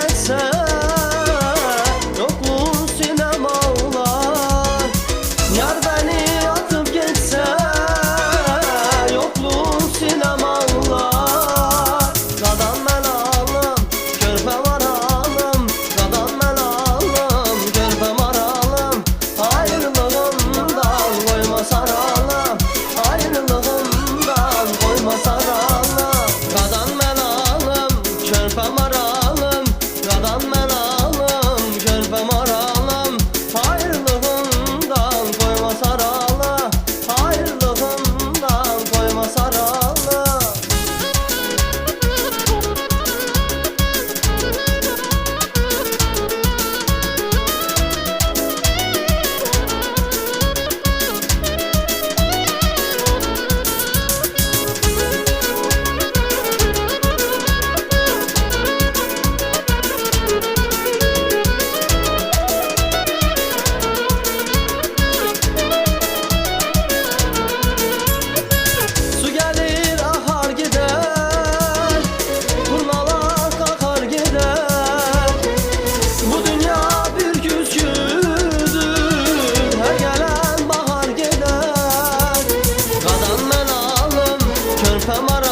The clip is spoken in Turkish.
gelse Yoklu sinem Yar beni atıp geçse Yoklu sinem ağlar ben ağlam, körpe var ağlam Kadan ben ağlam, körpe var ağlam Ayrılığımdan koyma saralım. Ayrılığımdan koyma saralım. Kadan ben ağlam, körpe var i'm Amara.